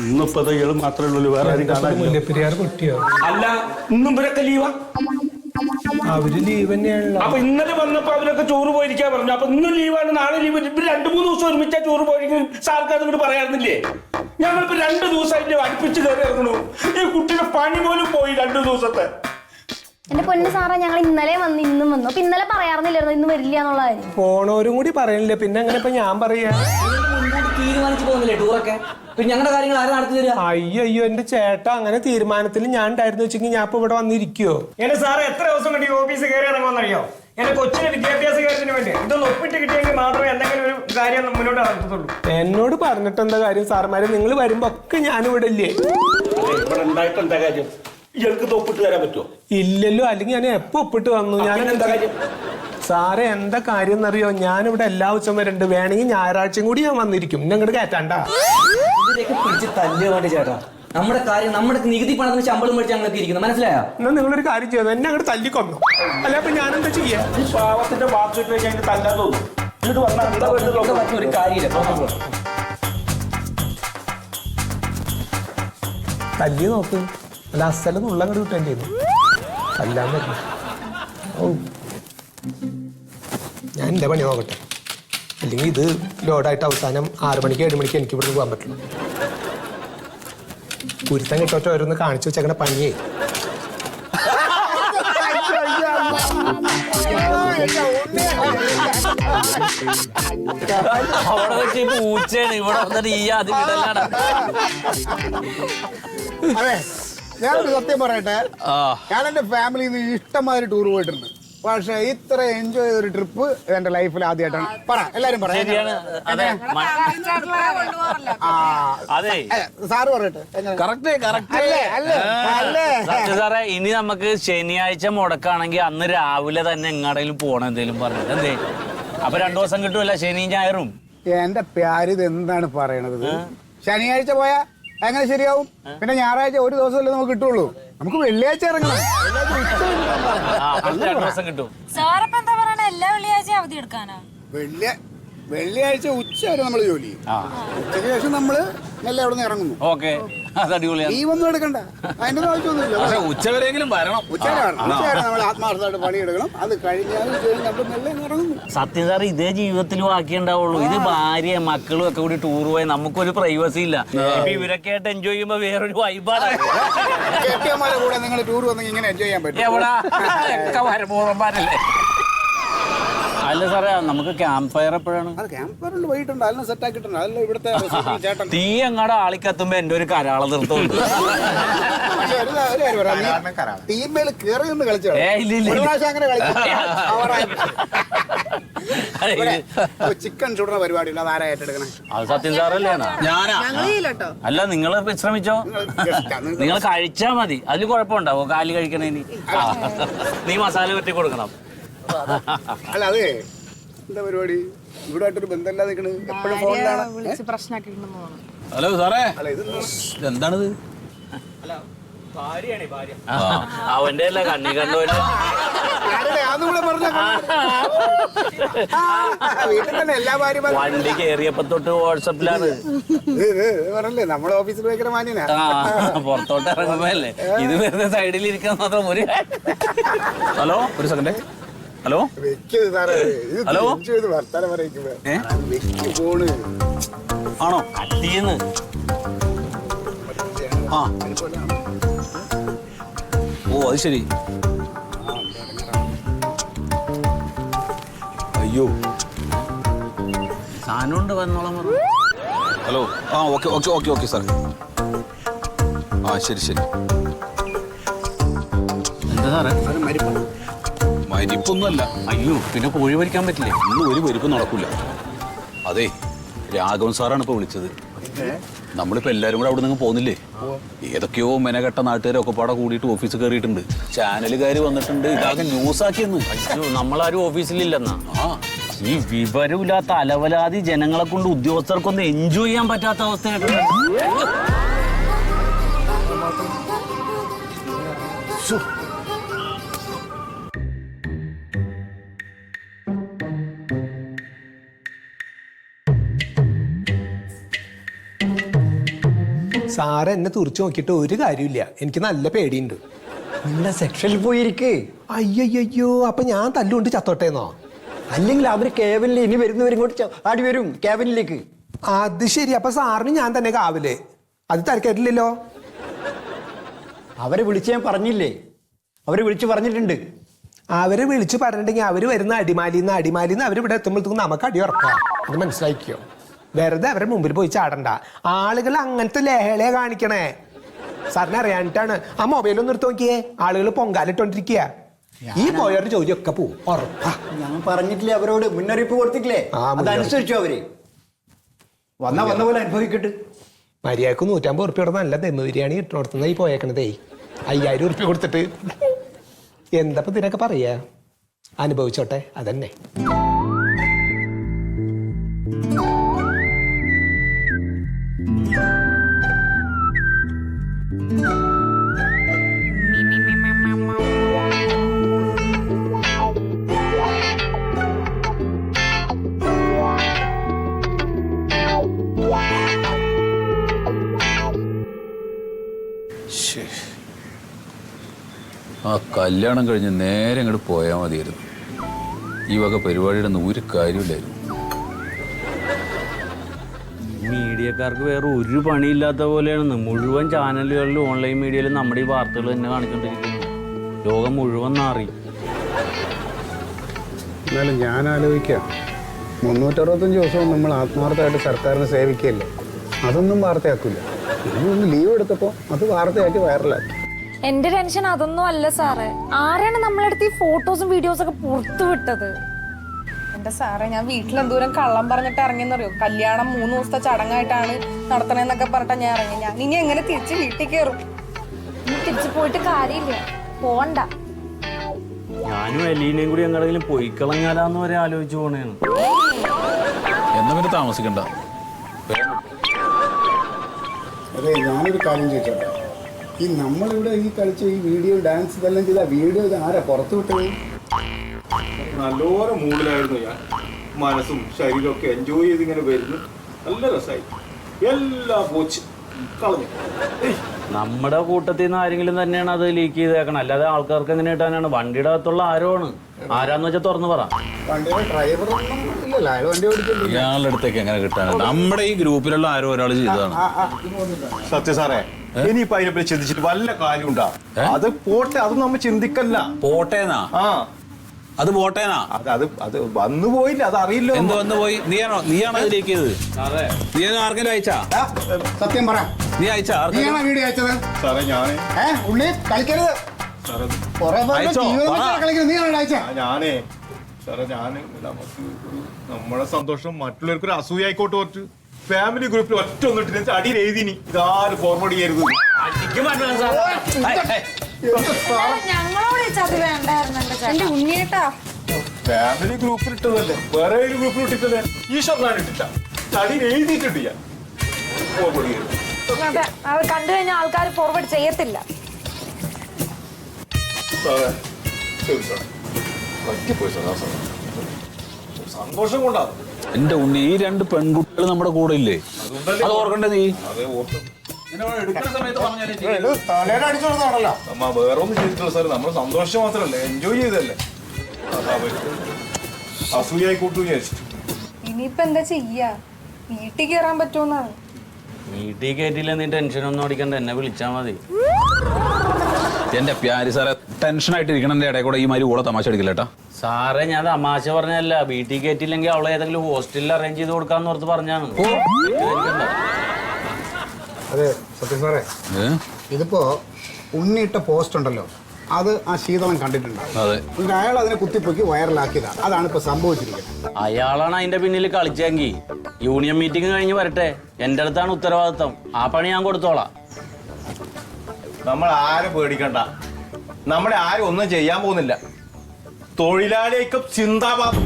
ഇന്നിപ്പോ ഇയാൾ മാത്രമേ ഉള്ളൂ വേറെ ആരും കാണാനില്ല. മുല്ലപ്പെരിയാർ പൊട്ടിയോ? അല്ല ഇന്നും ഇവരൊക്കെ ലീവാ അവർ ലീവ് തന്നെയാണല്ലോ. അപ്പൊ ഇന്നലെ വന്നപ്പോ അവരൊക്കെ ചോറ് പോയിരിക്കാൻ പറഞ്ഞു. അപ്പൊ ഇന്നും ലീവാണ് നാളെ ലീവ് ഇവർ രണ്ടു മൂന്ന് ദിവസം ഒരുമിച്ചാ ചോറ് പോയിരിക്കും സാർക്ക് അതുകൊണ്ട് പറയാറുന്നില്ലേ? ഞങ്ങളിപ്പോ രണ്ടു ദിവസമായിട്ട് അടുപ്പിച്ച് കയറി ഇറങ്ങണു. ഈ കുട്ടിയുടെ പണി പോലും പോയി രണ്ടു ദിവസത്തെ. എന്റെ പൊന്നു സാറേ ഞങ്ങൾ ഇന്നലെ വന്ന് ഇന്നും വന്നു. അപ്പൊ ഇന്നലെ പറയാറുന്നില്ലായിരുന്നു ഇന്ന് വരില്ല എന്നുള്ള കാര്യം. പോണവരും കൂടി പറയണില്ല. പിന്നെ അങ്ങനെ ഇപ്പൊ ഞാൻ പറയാ. മുൻകൂട്ടി തീരുമാനിച്ചു പോകുന്നില്ലേ ടൂറൊക്കെ പിന്നെ ഞങ്ങളുടെ കാര്യങ്ങൾ ആരും നടത്തി തരിക അയ്യോ അയ്യോ എന്റെ ചേട്ടാ അങ്ങനെ തീരുമാനത്തിൽ ഞാൻ ഉണ്ടായിരുന്നു വെച്ചെങ്കിൽ ഞാൻ ഇപ്പൊ ഇവിടെ വന്നിരിക്കോ എന്റെ സാറ് എത്ര ദിവസം കണ്ടി ഓഫീസിൽ ഓഫീസ് കയറി ഇറങ്ങുമെന്നറിയോ? എന്റെ കൊച്ചിന്റെ വിദ്യാഭ്യാസ കാര്യത്തിന് വേണ്ടി. ഇതൊന്ന് ഒപ്പിട്ട് കിട്ടിയെങ്കിൽ മാത്രമേ എന്തെങ്കിലും ഒരു കാര്യം മുന്നോട്ട് നടത്തത്തുള്ളൂ എന്നോട് പറഞ്ഞിട്ട് എന്താ കാര്യം? സാറന്മാരെ നിങ്ങൾ വരുമ്പോ ഒക്കെ ഞാനിവിടെ ഇവിടെ ഇല്ലേ ഇവിടെ ഉണ്ടായിട്ട് എന്താ കാര്യം? ഇയാൾക്ക് ഒപ്പിട്ട് തരാൻ പറ്റുമോ ഇല്ലല്ലോ അല്ലെങ്കിൽ ഞാൻ എപ്പോ ഒപ്പിട്ട് വന്നു ഞാൻ എന്താ കാര്യം? സാറേ എന്താ കാര്യം എന്നറിയോ ഞാനിവിടെ എല്ലാ ഉച്ചം വരണ്ട്. വേണമെങ്കിൽ ഞായറാഴ്ചയും കൂടി ഞാൻ വന്നിരിക്കും. എന്നെ അങ്ങോട്ട് കയറ്റണ്ട ഇതിലേക്ക് പിടിച്ച് തല്ലുക വേണ്ടി ചേട്ടാ. നമ്മുടെ കാര്യം നമ്മുടെ നികുതി പണത്തിന് ശമ്പളം മേടിച്ച് ഞങ്ങൾക്ക് ഇരിക്കുന്നത് മനസ്സിലായോ? എന്നാ നിങ്ങളൊരു കാര്യം ചെയ്തു? എന്നെ അങ്ങോട്ട് തല്ലിക്കൊന്നു അല്ല അപ്പൊ ഞാൻ എന്താ ചെയ്യാ? ഈ പാവത്തിന്റെ വാക്കിട്ട് വെച്ച് അതിന്റെ തല്ലാൻ തോന്നും. എന്നിട്ട് വന്നാൽ എന്താ ഇവിടെ പറ്റുള്ളൂ പറ്റുന്ന ഒരു കാര്യമില്ല. തല്ലി നോക്ക്. അല്ല അസല നുള്ള അങ്ങോട്ട് കിട്ടേണ്ടി വരും അല്ലാന്ന് ഓ ഞാൻ എന്റെ പണി നോക്കട്ടെ. അല്ലെങ്കിൽ ഇത് ലോഡായിട്ട് അവസാനം ആറ് മണിക്ക് ഏഴ് മണിക്ക് എനിക്ക് ഇവിടുന്ന് പോകാൻ പറ്റുള്ളൂ. കുരുത്തം കിട്ടോട്ട് ഓരോന്ന് കാണിച്ചു വെച്ചേക്കണ പണിയേ. അവിടെ വെച്ച് ഈ പൂച്ചയാണ് ഇവിടെ വന്നിട്ട് ഈ അത് വിടലാണ്. അതെ. ഞാനൊരു സത്യം പറയട്ടെ? ഞാൻ എന്റെ ഫാമിലിയിൽ നിന്ന് ഇഷ്ടമാതിരി ടൂർ പോയിട്ടുണ്ട്. പക്ഷെ ഇത്ര എൻജോയ് ചെയ്ത ഒരു ട്രിപ്പ് എന്റെ ലൈഫിൽ ആദ്യമായിട്ടാണ് പറ എല്ലാരും സാറ് പറയട്ടെ സാറേ ഇനി നമുക്ക് ശനിയാഴ്ച മുടക്കാണെങ്കിൽ അന്ന് രാവിലെ തന്നെ എങ്ങാടെങ്കിലും പോണം എന്തേലും പറഞ്ഞു എന്തേ? അപ്പൊ രണ്ടു ദിവസം കിട്ടുമല്ല ശനിയും ഞായറും. എന്റെ പ്യാരിത് ഇത് എന്താണ് പറയണത്? ശനിയാഴ്ച പോയാ എങ്ങനെ ശരിയാവും? പിന്നെ ഞായറാഴ്ച ഒരു ദിവസമല്ലേ നമുക്ക് കിട്ടുള്ളൂ. നമുക്ക് വെള്ളിയാഴ്ച ഇറങ്ങണം. വെള്ളിയാഴ്ച സാറപ്പ എന്താ പറയണ? എല്ലാ വെള്ളിയാഴ്ചയും അവധി എടുക്കാനാ? വെള്ളിയാഴ്ച ഉച്ച വരെ നമ്മൾ ജോലി ചെയ്യും. ആ. ഉച്ചയ്ക്ക് ശേഷം നമ്മൾ മെല്ലെ അവിടെ നിന്ന് ഇറങ്ങുന്നു. ഓക്കെ. അത് അടിപൊളിയാണ്. ലീവ് ഒന്നും എടുക്കണ്ട. അതിന്റെ ഒന്നും ആവശ്യമൊന്നുമില്ല. പക്ഷെ ഉച്ചവരെങ്കിലും വരണം. ഉച്ചവരെ വരണം. ഉച്ചവരെ നമ്മൾ ആത്മാർത്ഥമായിട്ട് പണിയെടുക്കണം. അത് കഴിഞ്ഞാൽ നമ്മൾ മെല്ലെ അങ്ങ് ഇറങ്ങുന്നു. സത്യം സാർ ഇതേ ജീവിതത്തിൽ ബാക്കി ഉണ്ടാവുള്ളൂ. ഇത് ഭാര്യ മക്കളും ഒക്കെ കൂടി ടൂർ പോയി നമുക്കൊരു പ്രൈവസി ഇല്ല. ഇപ്പൊ ഇവരൊക്കെ ആയിട്ട് എൻജോയ് ചെയ്യുമ്പോ വേറൊരു വൈബാണ് കെട്ടിയന്മാരെ കൂടെ നിങ്ങൾ ടൂർ വന്നെങ്കിൽ ഇങ്ങനെ എൻജോയ് ചെയ്യാൻ പറ്റും. എവിടെ? ഒക്കെ വരമോറന്മാരല്ലേ അല്ല സാറേ നമുക്ക് ക്യാമ്പ് ഫയർ എപ്പോഴാണ്? അത് ഉണ്ട് വൈകിട്ടുണ്ട്. അതിനെ സെറ്റ് ആക്കിയിട്ടുണ്ട്. അതല്ല ഇവിടുത്തെ ചേട്ടൻ തീ അങ്ങാടെ ആളിക്കത്തുമ്പോ എന്റെ ഒരു കരാള നിർത്തുന്നുണ്ട്. പക്ഷേ ഒരു കാ- ഒരു കാര്യം പറയാം. ടീമേൽ കയറി നിന്ന് കളിച്ചു? ഏ, ഇല്ല, ഇല്ല. ഒരു പ്രാവശ്യം അങ്ങനെ കളിച്ചു? അതെ, ഇത് ചിക്കൻ ചുടുന്ന പരിപാടിയുണ്ട് അത് ആരാ ഏറ്റെടുക്കണേ? അത് സത്യം സാറല്ലേ ഞാനാ? അല്ല നിങ്ങൾ ശ്രമിച്ചോ ആ, നിങ്ങൾ കഴിച്ചാ മതി. അതിൽ കുഴപ്പമുണ്ടാവോ കാലി കഴിക്കണേന്? ആ. നീ മസാല പറ്റി കൊടുക്കണം. അല്ല അതെ. എന്താ പരിപാടി? ഇവിടെ ആയിട്ടൊരു ബന്ധമില്ലാതെ നിൽക്കണ് എപ്പോഴും ഫോണിലാണ്. പ്രശ്നമാക്കി ഹലോ സാറേ. അല്ല ഇത് എന്താണിത് അവന്റെ അല്ല കണ്ണി ഭാര്യമാരും വണ്ടി കേറിയപ്പോ തൊട്ട് വാട്സപ്പിലാണ്. പറഞ്ഞല്ലേ? നമ്മുടെ ഓഫീസിൽ ഭയങ്കര മാന്യനാ. പുറത്തോട്ട് ഇറങ്ങുമ്പോ അല്ലേ? ഇത് വെറുതെ സൈഡിൽ ഇരിക്കാൻ മാത്രം ഒരു ഹലോ? ഒരു സെക്കൻഡ് ഹലോ? ഹലോ? ആണോ? കത്തിന്ന് ആ. ഓ അത് ശരി. അയ്യോ. സാധനമുണ്ട് വന്നോളാം വന്നോളം ഹലോ. ആ okay okay okay okay sir ആ ശരി ശരി. എന്താ സാറേ? മരിപ്പൊന്നുമല്ല അയ്യോ പിന്നെ കോഴി വരിക്കാൻ പറ്റില്ലേ? ഇന്ന് ഒരു പരിപ്പ് നടക്കില്ല അതെ രാഘവൻ സാറാണ് ഇപ്പൊ വിളിച്ചത്. നമ്മളിപ്പോ എല്ലാരും കൂടെ അവിടെ നിന്ന് പോകുന്നില്ലേ ഏതൊക്കെയോ മെനകെട്ട നാട്ടുകാരൊക്കെ പാടെ കൂടിയിട്ട് ഓഫീസിൽ കയറിയിട്ടുണ്ട്. ചാനലുകാർ വന്നിട്ടുണ്ട്. ഇതാകെ ന്യൂസ് ആക്കിയെന്ന് അയ്യോ നമ്മളാരും ഓഫീസിലില്ലെന്നാ? ആ. ഈ വിവരമില്ലാത്ത അലവലാതി ജനങ്ങളെ കൊണ്ട് ഉദ്യോഗസ്ഥർക്കൊന്നും എൻജോയ് ചെയ്യാൻ പറ്റാത്ത അവസ്ഥയായിട്ടുണ്ട് സാറ് എന്നെ തുറച്ചു നോക്കിയിട്ട് ഒരു കാര്യമില്ല എനിക്ക് നല്ല പേടിയുണ്ട്. നിങ്ങളുടെ സെക്ഷനിൽ പോയിരിക്കേ. അയ്യയ്യോ അപ്പൊ ഞാൻ തല്ലുകൊണ്ട് ചത്തോട്ടേന്നോ? അല്ലെങ്കിൽ അവർ കേവലിൽ ഇനി വരുന്നവരും ഇങ്ങോട്ട് ആടി വരും കേവലിലേക്ക് അത് ശരി അപ്പൊ സാറിന് ഞാൻ തന്നെ കാവൽ. അത് തിരക്കേറ്റില്ലല്ലോ? അവരെ വിളിച്ച് ഞാൻ പറഞ്ഞില്ലേ? അവരെ വിളിച്ച് പറഞ്ഞിട്ടുണ്ട്. അവരെ വിളിച്ച് പറഞ്ഞിട്ടുണ്ടെങ്കിൽ അവർ വരുന്ന അടിമാലിന്ന് അടിമാലിന്ന് അവരിവിടെ എത്തുമ്പോഴത്തേക്കും നമുക്ക് അടി ഉറപ്പാ. അത് മനസ്സിലാക്കിയോ വെറുതെ അവരുടെ മുമ്പിൽ പോയി ചാടണ്ട. ആളുകൾ അങ്ങനത്തെ ലേഹളെ കാണിക്കണേ. സാറിനെ അറിയാനിട്ടാണ്. ആ മൊബൈൽ ഒന്ന് എടുത്ത് നോക്കിയേ. ആളുകൾ പൊങ്കാലിട്ടോണ്ടിരിക്കുക ഈ പോയവരുടെ ജോലിയൊക്കെ പോവും. ഉറപ്പാ. ഞാൻ പറഞ്ഞിട്ടില്ലേ അവരോട്? മുന്നറിയിപ്പ് കൊടുത്തിട്ടില്ലേ. അതനുസരിച്ചു അവർ? വന്ന വന്ന പോലെ അനുഭവിക്കട്ടെ. മര്യാദയ്ക്ക് നൂറ്റമ്പത് ഉറുപ്പിയുടെ നല്ല ദമ്മ് ബിരിയാണി ഇട്ടോടത്തുന്ന ഈ പോയേക്കണതേ. അയ്യായിരം ഉറുപ്പ്യ കൊടുത്തിട്ട്. എന്താ ഇതിനൊക്കെ പറയാ? അനുഭവിച്ചോട്ടെ. അതന്നെ. കല്യാണം കഴിഞ്ഞ് നേരെ അങ്ങോട്ട് പോയാൽ മതിയായിരുന്നു. ഈ വക പരിപാടിയുടെ ഒന്നും ഒരു കാര്യമില്ലായിരുന്നു മീഡിയക്കാർക്ക് വേറെ ഒരു പണിയില്ലാത്ത പോലെയാണ്. മുഴുവൻ ചാനലുകളിലും ഓൺലൈൻ മീഡിയയിലും നമ്മുടെ ഈ വാർത്തകൾ തന്നെ കാണിച്ചുകൊണ്ടിരിക്കുന്നു ലോകം മുഴുവൻ മാറി എന്നാലും ഞാൻ ആലോചിക്കാം. മുന്നൂറ്ററുപത്തഞ്ച് ദിവസവും നമ്മൾ ആത്മാർത്ഥമായിട്ട് സർക്കാരിനെ സേവിക്കുകയല്ലേ? അതൊന്നും വാർത്തയാക്കില്ല ഇനി ഒന്ന് ലീവ് എടുത്തപ്പോൾ അത് വാർത്തയാക്കി വൈറലാക്കി എന്റെ ടെൻഷൻ അതൊന്നും അല്ല സാറേ. ആരാണ് നമ്മളെടുത്ത് ഈ ഫോട്ടോസും വീഡിയോസും ഒക്കെ പുറത്തു വിട്ടത്? എന്റെ സാറേ ഞാൻ വീട്ടിൽ വീട്ടിലെന്തോരം കള്ളം പറഞ്ഞിട്ട് ഇറങ്ങിയെന്നറിയോ? കല്യാണം മൂന്ന് ദിവസത്തെ ചടങ്ങായിട്ടാണ് നടത്തണേന്നൊക്കെ പറഞ്ഞിട്ട് ഞാൻ ഇറങ്ങി ഞാൻ ഇനി എങ്ങനെ തിരിച്ച് വീട്ടിൽ കയറും ഇനി തിരിച്ചു പോയിട്ട് കാര്യമില്ല. പോണ്ട. ഞാനും എലീനയും കൂടി എങ്ങടെങ്കിലും പോയി കളഞ്ഞാലാന്ന് വരെ ആലോചിച്ചു പോണേന്ന്. എന്നാ പിന്നെ താമസിക്കണ്ട. അതെ ഞാനൊരു കാര്യം ചോദിച്ചോട്ടെ? ഈ നമ്മളിവിടെ ഈ കളിച്ച ഈ വീഡിയോ ഡാൻസ് ഇതെല്ലാം ചെയ്ത വീഡിയോ ഇത് ആരാ? പുറത്തു വിട്ടത്? നല്ലോണം മൂഡിലായിരുന്നു ഞാൻ മനസ്സും ശരീരമൊക്കെ എൻജോയ് ചെയ്ത് ഇങ്ങനെ വരുന്നു. നല്ല രസമായി എല്ലാ പോച്ച്. കളഞ്ഞു. നമ്മുടെ കൂട്ടത്തിൽ നിന്ന് ആരെങ്കിലും തന്നെയാണ് അത് ലീക്ക് ചെയ്തേക്കണം അല്ലാതെ ആൾക്കാർക്ക് എങ്ങനെ കിട്ടാനാണ് വണ്ടിയുടെ അകത്തുള്ള ആരോണ്? ആരാന്ന് വെച്ചാൽ തുറന്നു പറ. വണ്ടിയുടെ ഡ്രൈവർ ഇല്ലല്ലോ. അയാൾ വണ്ടി ഇയാളുടെ അടുത്തേക്ക് എങ്ങനെ കിട്ടാനാണ്? നമ്മുടെ ഈ ഗ്രൂപ്പിലുള്ള ആരോ ഒരാൾ ചെയ്തതാണ്. സത്യ സാറേ ഇനിയിപ്പോ അതിനെപ്പറ്റി ചിന്തിച്ചിട്ട് വല്ല കാര്യമുണ്ടാ? അത് പോട്ടെ അത് നമ്മ ചിന്തിക്കല്ല. പോട്ടേന്നാ? ആ. അത് പോട്ടേനാ? അത് അത് വന്നു പോയില്ല അത് അറിയില്ല എന്ത് വന്നു പോയി? നീയാണോ? നീയാണോ അത് നീയാണോ നീ ആർക്കെങ്കിലും അയച്ചാ? സത്യം പറ. നീ അയച്ചാ? നീയാണോ വീഡിയോ അയച്ചത്? സാറേ ഞാൻ ഏ ഉള്ളി കളിക്കരുത്. ഞാനേ. സാറേ ഞാൻ നമ്മളെ സന്തോഷം മറ്റുള്ളവർക്ക് ഒരു അസൂയായിക്കോട്ട് കുറച്ച് ഫാമിലി ഗ്രൂപ്പിൽ ഒറ്റ ഒന്നിട്ട് അടിയിൽ എഴുതിനി. ഇതാരും ഫോർവേഡ് ചെയ്യരുത്. ഞങ്ങളോട് ചതി എന്റെ ഉണ്ണിയേട്ടാ. ഫാമിലി ഗ്രൂപ്പിൽ ഇട്ടതല്ലേ? വേറെ ഒരു ഗ്രൂപ്പിൽ ഇട്ടിട്ടല്ലേ ഈശ്വർ ഞാൻ ഇട്ടില്ല അടിയിൽ എഴുതിയിട്ടുണ്ട് ഞാൻ അത് കണ്ടു കഴിഞ്ഞാൽ ആൾക്കാർ ഫോർവേഡ് ചെയ്യത്തില്ല. സന്തോഷം കൊണ്ടാണ് എന്റെ ഉണ്ണി ഈ രണ്ട് പെൺകുട്ടികൾ നമ്മുടെ കൂടെ ഇല്ലേ? അത് ഓർക്കണ്ടേ നീ? വേറെ ഒന്നും ചെയ്തിട്ടില്ല സാർ നമ്മൾ സന്തോഷം മാത്രമല്ലേ? എൻജോയ് ചെയ്തല്ലേ അതാ അവർക്ക് അസൂയായി കൂട്ടു വിചാരിച്ചിട്ട്. ഇനിയിപ്പോ എന്താ ചെയ്യാ? വീട്ടിൽ കയറാൻ പറ്റുമെന്നാണ്. വീട്ടിൽ കയറ്റില്ല നീ ടെൻഷനൊന്നും അടിക്കണ്ട. എന്നെ വിളിച്ചാ മതി. എന്റെ പ്യാരി സാറെ ടെൻഷൻ ആയിട്ട് ഇരിക്കണ ഇടയിൽ കൂടെ ഈ മാതിരി കൂടെ തമാശ അടിക്കില്ല കേട്ടാ. സാറേ ഞാൻ തമാശ പറഞ്ഞല്ല വീട്ടിൽ കയറ്റില്ലെങ്കിൽ അവളെ ഏതെങ്കിലും ഹോസ്റ്റലിൽ അറേഞ്ച് ചെയ്ത് കൊടുക്കാന്ന് ഓർത്ത് പറഞ്ഞാണ്. അതെ സത്യം സാറേ. ഇതിപ്പോ ഉണ്ണിയിട്ട പോസ്റ്റ് ഉണ്ടല്ലോ. അത് ആ ശീതളം കണ്ടിട്ടുണ്ടാവും അതെ. അയാൾ അതിനെ കുത്തിപ്പൊക്കി വൈറലാക്കിയതാണ് അതാണ് ഇപ്പൊ സംഭവിച്ചിരിക്കുന്നത്. അയാളാണ് അതിന്റെ പിന്നിൽ കളിച്ചെങ്കിൽ യൂണിയൻ മീറ്റിംഗ് കഴിഞ്ഞ് വരട്ടെ. എന്റെ അടുത്താണ് ഉത്തരവാദിത്തം. ആ പണി ഞാൻ കൊടുത്തോളാം. നമ്മൾ ആരും പേടിക്കണ്ട. നമ്മളെ ആരും ഒന്നും ചെയ്യാൻ പോകുന്നില്ല. തൊഴിലാളിക്കും ചിന്താബാദം